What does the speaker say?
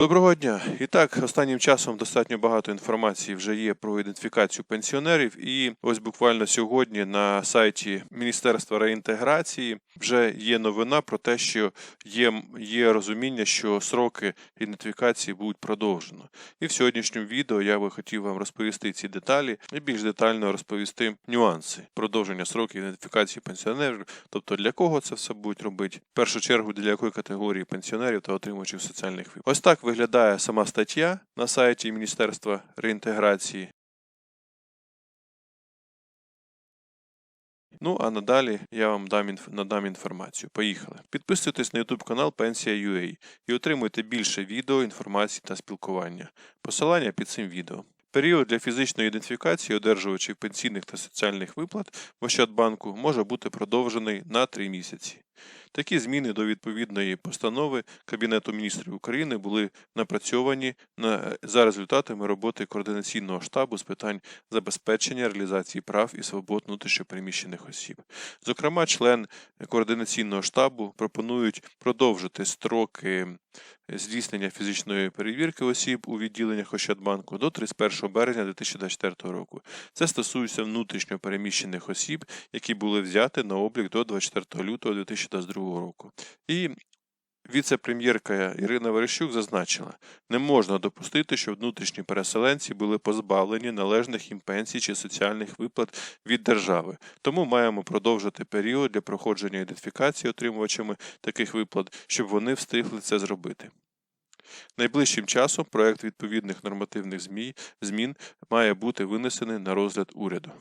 Доброго дня. І так, останнім часом достатньо багато інформації вже є про ідентифікацію пенсіонерів. І ось буквально сьогодні на сайті Міністерства реінтеграції вже є новина про те, що є, є розуміння, що сроки ідентифікації будуть продовжено. І в сьогоднішньому відео я би хотів вам розповісти ці деталі і більш детально розповісти нюанси продовження сроків ідентифікації пенсіонерів, тобто для кого це все будуть робити, в першу чергу для якої категорії пенсіонерів та отримувачів соціальних виплат. Ось так виглядає сама стаття на сайті Міністерства реінтеграції. Ну, а надалі я вам дам надам інформацію. Поїхали. Підписуйтесь на YouTube канал Пенсія.ua і отримуйте більше відео, інформації та спілкування. Посилання під цим відео. Період для фізичної ідентифікації одержувачів пенсійних та соціальних виплат в Ощадбанку може бути продовжений на 3 місяці. Такі зміни до відповідної постанови Кабінету міністрів України були напрацьовані на, за результатами роботи координаційного штабу з питань забезпечення реалізації прав і свобод внутрішньопереміщених осіб. Зокрема, член координаційного штабу пропонують продовжити строки здійснення фізичної перевірки осіб у відділеннях Ощадбанку до 31 березня 2024 року. Це стосується внутрішньо переміщених осіб, які були взяті на облік до 24 лютого 2022 року. І Віце-прем'єрка Ірина Верещук зазначила, не можна допустити, щоб внутрішні переселенці були позбавлені належних їм пенсій чи соціальних виплат від держави. Тому маємо продовжити період для проходження ідентифікації отримувачами таких виплат, щоб вони встигли це зробити. Найближчим часом проект відповідних нормативних змін має бути винесений на розгляд уряду.